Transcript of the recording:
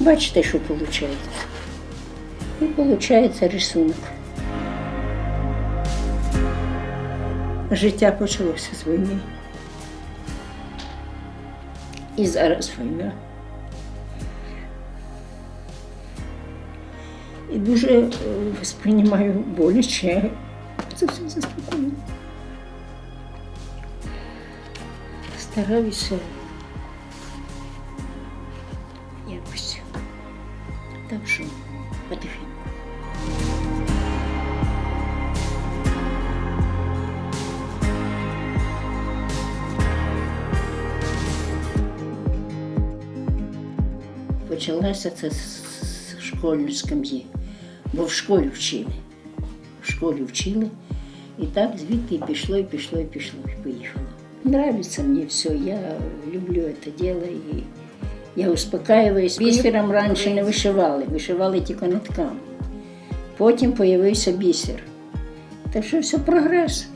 бачите, що виходить. І виходить рисунок. Життя почалося з війни. І зараз війна. І дуже е, сприймаю боляче. Це все заспокоює. Стараюся Так що потихеньку. Почалося це з з школьної скам'ї, бо в школі вчили. В школі вчили. І так звідти і пішло, і пішло, і пішло, і поїхало. Нравится мне все, я люблю это дело и я успокаиваюсь. Бісером раніше не вишивали, вишивали тільки нитками. Потім появився бісер. Так що все прогрес.